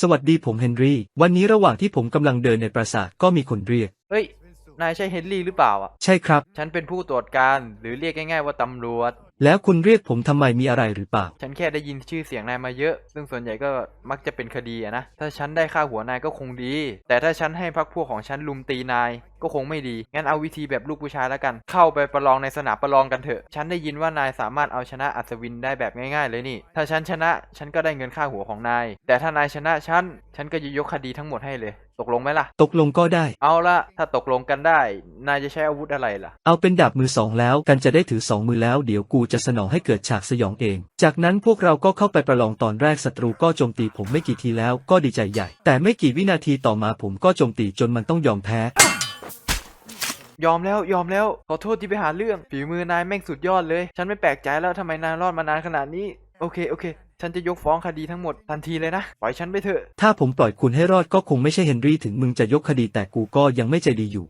สวัสดีผมเฮนรี่ วันนี้ระหว่างที่ผมกำลังเดินในปราสาทก็มีคนเรียก เฮ้ย นายใช่เฮนรี่หรือเปล่าอะ ใช่ครับ ฉันเป็นผู้ตรวจการหรือเรียกง่ายๆว่าตำรวจ แล้วคุณเรียกผมทำไมมีอะไรหรือเปล่า ฉันแค่ได้ยินชื่อเสียงนายมาเยอะ ซึ่งส่วนใหญ่ก็มักจะเป็นคดีอะนะ ถ้าฉันได้ค่าหัวนายก็คงดี แต่ถ้าฉันให้พักพวกของฉันลุมตีนาย ก็คงไม่ดี งั้นเอาวิธีแบบลูกผู้ชายแล้วกัน เข้าไปประลองในสนามประลองกันเถอะ ฉันได้ยินว่านายสามารถเอาชนะอัศวินได้แบบง่ายๆเลยนี่ ถ้าฉันชนะ ฉันก็ได้เงินค่าหัวของนาย แต่ถ้านายชนะฉัน ฉันก็จะยกคดีทั้งหมดให้เลย ตกลงไหมล่ะ ตกลงก็ได้ เอาละถ้าตกลงกันได้ นายจะใช้อาวุธอะไรล่ะ เอาเป็นดาบมือสองแล้วกันจะได้ถือสองมือแล้วเดี๋ยวกูจะสนองให้เกิดฉากสยองเอง จากนั้นพวกเราก็เข้าไปประลองตอนแรกศัตรูก็โจมตีผมไม่กี่ทีแล้วก็ดีใจใหญ่ แต่ไม่กี่วินาทีต่อมาผมก็โจมตีจนมันต้องยอมแพ้ ยอมแล้วยอมแล้ว ขอโทษที่ไปหาเรื่องฝีมือนายแม่งสุดยอดเลย ฉันไม่แปลกใจแล้วทำไมนายรอดมานานขนาดนี้ โอเคโอเค ฉันจะยกฟ้องคดีทั้งหมดทันทีเลยนะ ปล่อยฉันไปเถอะ ถ้าผมปล่อยคุณให้รอดก็คงไม่ใช่เฮนรี่ถึงมึงจะยกคดีแต่กูก็ยังไม่ใจดีอยู่